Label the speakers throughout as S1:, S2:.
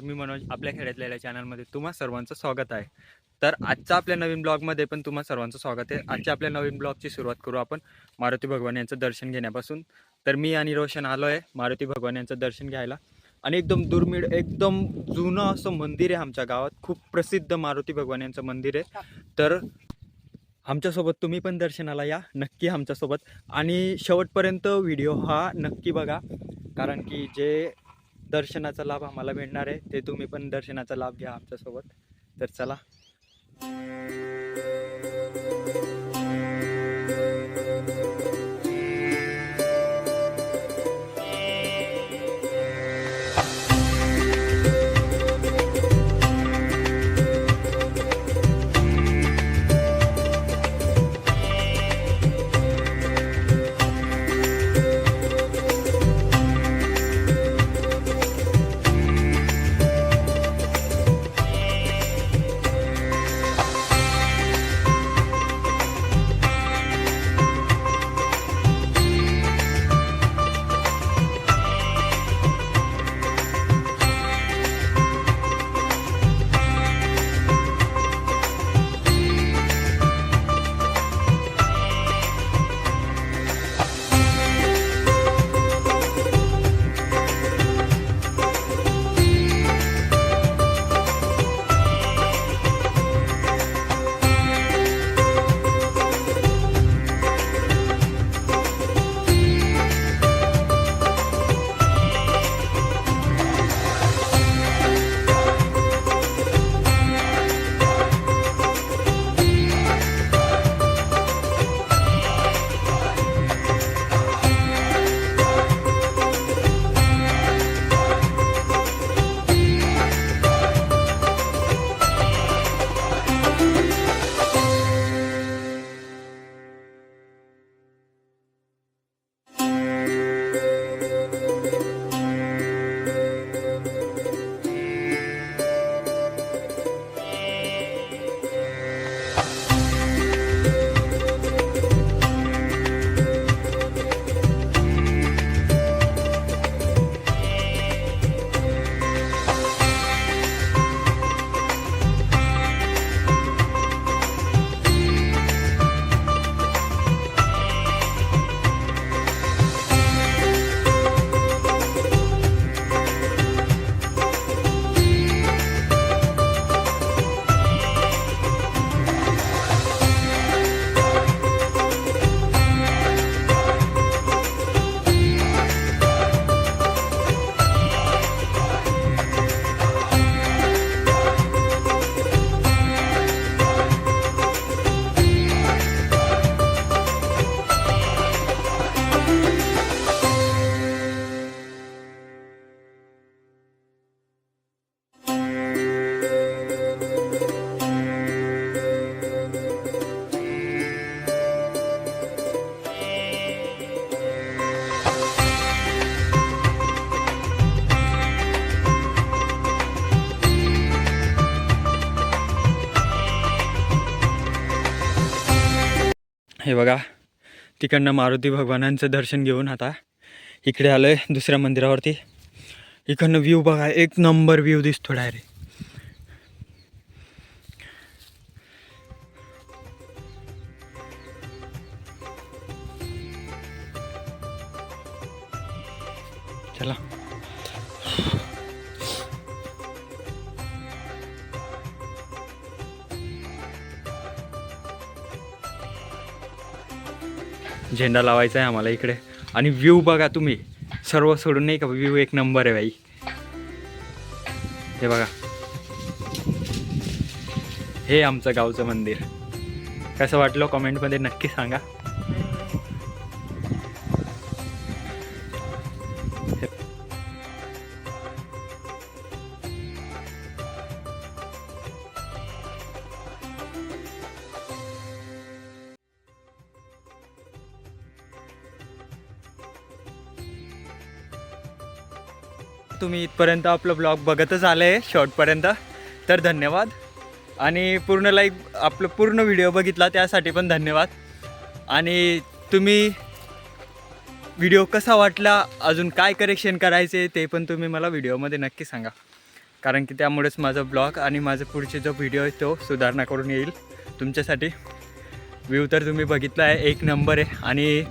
S1: नमस्कार मी मनोज आपल्या खेड्यातल्या चॅनलमध्ये तुम्हा सर्वांचं स्वागत आहे. तर आजच्या आपल्या नवीन ब्लॉगमध्ये पण तुम्हा सर्वांचं स्वागत आहे. आजच्या आपल्या नवीन ब्लॉगची सुरुवात करू आपण. मारुती भगवान यांचं दर्शन घेण्यापासून. तर मी आणि रोशन आलो आहे मारुती भगवान यांचं दर्शन घ्यायला. आणि एकदम दुर्मिळ एकदम जुनं असं मंदिर आहे आमच्या गावात. खूप प्रसिद्ध मारुती भगवान यांचं मंदिर आहे. तर आमच्यासोबत तुम्ही पण दर्शनाला या नक्की आमच्यासोबत. आणि शेवटपर्यंत व्हिडिओ हा नक्की बघा. कारण की जे दर्शनाचा लाभ आम्हाला मिळणार आहे. ते तुम्ही पण दर्शनाचा लाभ घ्या आमच्यासोबत. तर चला. हे बघा तिकडनं मारुती भगवानांचं दर्शन घेऊन आता इकडे आलो आहे दुसऱ्या मंदिरावरती. इकडनं व्ह्यू बघा एक नंबर व्ह्यू दिसतो डायरेक्ट चला. झेंडा लावायचा आहे आम्हाला इकडे. आणि व्ह्यू बघा तुम्ही. सर्व सोडून नाही का व्ह्यू एक नंबर आहे बाई. हे बघा. हे आमचं गावचं मंदिर. कसं वाटलं कमेंटमध्ये नक्की सांगा. तुम्ही इथपर्यंत आपलं ब्लॉग बघतच आलं आहे शॉर्टपर्यंत तर धन्यवाद. आणि पूर्ण लाईक आपलं पूर्ण व्हिडिओ बघितला त्यासाठी पण धन्यवाद. आणि तुम्ही व्हिडिओ कसा वाटला अजून काय करेक्शन करायचे ते पण तुम्ही मला व्हिडिओमध्ये नक्की सांगा. कारण की त्यामुळेच माझा ब्लॉग आणि माझं पुढचे जो व्हिडिओ आहे तो सुधारणा करून येईल तुमच्यासाठी. व्ह्यू तर तुम्ही बघितला आहे एक नंबर आहे. आणि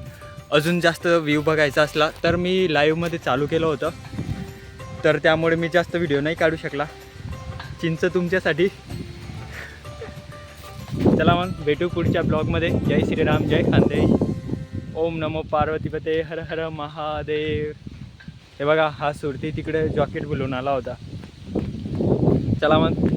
S1: अजून जास्त व्ह्यू बघायचा असला तर मी लाईव्हमध्ये चालू केलं होतं. तर त्यामुळे मी जास्त व्हिडिओ नाही काढू शकला. चिंच तुमच्यासाठी. चला मग भेटू पुढच्या ब्लॉगमध्ये. जय श्रीराम जय खांदे ओम नमो पार्वतीपते हर हर महादेव. हे बघा हा सुरती तिकडे जॉकेट बोलून आला होता. चला मग.